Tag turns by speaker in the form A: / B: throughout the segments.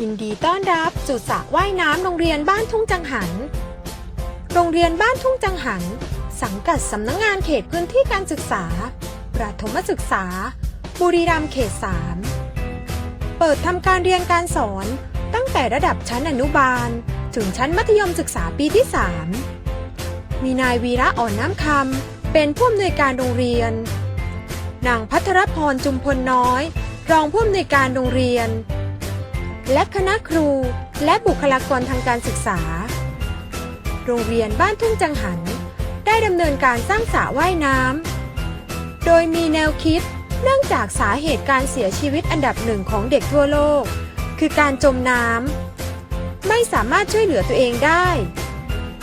A: ยินดีต้อนรับสู่สระว่ายน้ำโรงเรียนบ้านทุ่งจังหัน โรงเรียนบ้านทุ่งจังหัน สังกัดสำนักงงานเขตพื้นที่การศึกษา ประถมศึกษา บุรีรัมย์เขต 3 เปิดทำการเรียนการสอนตั้งแต่ระดับชั้นอนุบาล ถึงชั้นมัธยมศึกษาปีที่ 3 มีนายวีระอ่อนน้ำคำเป็นผู้อำนวยการโรงเรียน นางพัทรพรจุมพลน้อย รองผู้อำนวยการโรงเรียน และคณะครู และบุคลากรทางการศึกษา โรงเรียนบ้านทุ่งจังหัน ได้ดำเนินการสร้างสระว่ายน้ำ โดยมีแนวคิดเนื่องจากสาเหตุการเสียชีวิตอันดับหนึ่งของเด็กทั่วโลก คือการจมน้ำ ไม่สามารถช่วยเหลือตัวเองได้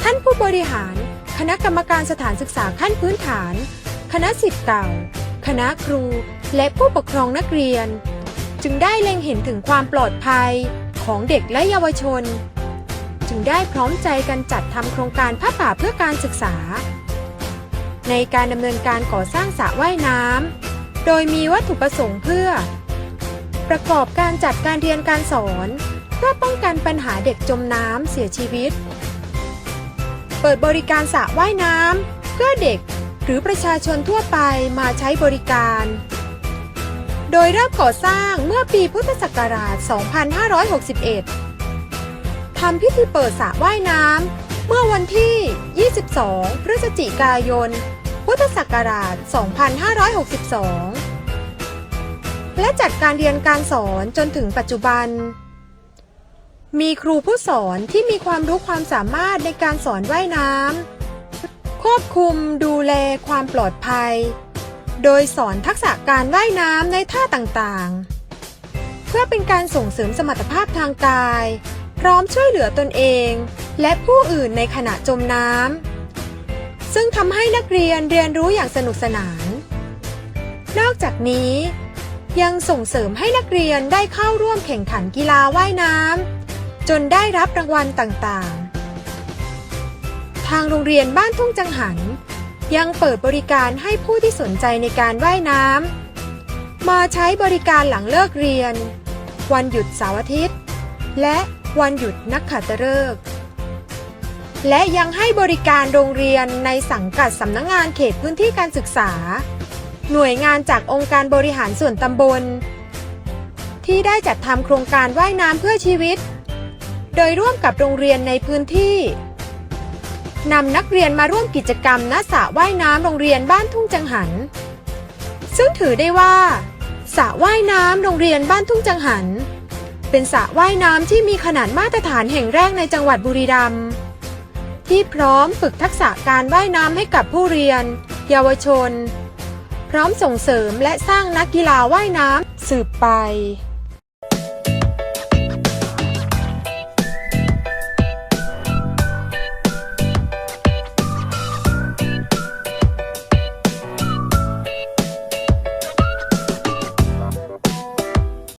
A: ท่านผู้บริหาร คณะกรรมการสถานศึกษาขั้นพื้นฐาน คณะสิทธิ์เก่า คณะครู และผู้ปกครองนักเรียน จึงได้เล็งเห็นถึงความปลอดภัยของเด็กและเยาวชน จึงได้พร้อมใจกันจัดทำโครงการผ้าป่าเพื่อการศึกษา ในการดำเนินการก่อสร้างสระว่ายน้ำโดยมีวัตถุประสงค์เพื่อ ประกอบการจัดการเรียนการสอน เพื่อป้องกันปัญหาเด็กจมน้ำเสียชีวิต เปิดบริการสระว่ายน้ำเพื่อเด็กหรือประชาชนทั่วไปมาใช้บริการ โดยเริ่มก่อสร้างเมื่อปีพุทธศักราช 2561 ทำพิธีเปิดสระว่ายน้ำเมื่อวันที่ 22 พฤศจิกายน พุทธศักราช 2562 และจัดการเรียนการสอนจนถึงปัจจุบัน มีครูผู้สอนที่มีความรู้ความสามารถในการสอนว่ายน้ำควบคุมดูแลความปลอดภัย โดยสอนทักษะการว่ายน้ำในท่าต่างๆ เพื่อเป็นการส่งเสริมสมรรถภาพทางกาย พร้อมช่วยเหลือตนเอง และผู้อื่นในขณะจมน้ำซึ่งทำให้นักเรียนเรียนรู้อย่างสนุกสนาน นอกจากนี้ยังส่งเสริมให้นักเรียนได้เข้าร่วมแข่งขันกีฬาว่ายน้ำจนได้รับรางวัลต่างๆ ทางโรงเรียนบ้านทุ่งจังหัน ยังเปิดบริการให้ผู้ที่สนใจในการว่ายน้ำมาใช้บริการหลังเลิกเรียน วันหยุดเสาร์อาทิตย์ และวันหยุดนักขัตฤกษ์และยังให้บริการโรงเรียนในสังกัดสำนักงงานเขตพื้นที่การศึกษา หน่วยงานจากองค์การบริหารส่วนตำบล ที่ได้จัดทำโครงการว่ายน้ำเพื่อชีวิต โดยร่วมกับโรงเรียนในพื้นที่ นำนักเรียนมาร่วมกิจกรรมณสระว่ายน้ำโรงเรียนบ้านทุ่งจังหัน ซึ่งถือได้ว่าสระว่ายน้ำโรงเรียนบ้านทุ่งจังหัน เป็นสระว่ายน้ำที่มีขนาดมาตรฐานแห่งแรกในจังหวัดบุรีรัมย์ที่พร้อมฝึกทักษะการว่ายน้ำให้กับผู้เรียน เยาวชน พร้อมส่งเสริมและสร้างนักกีฬาว่ายน้ำสืบไป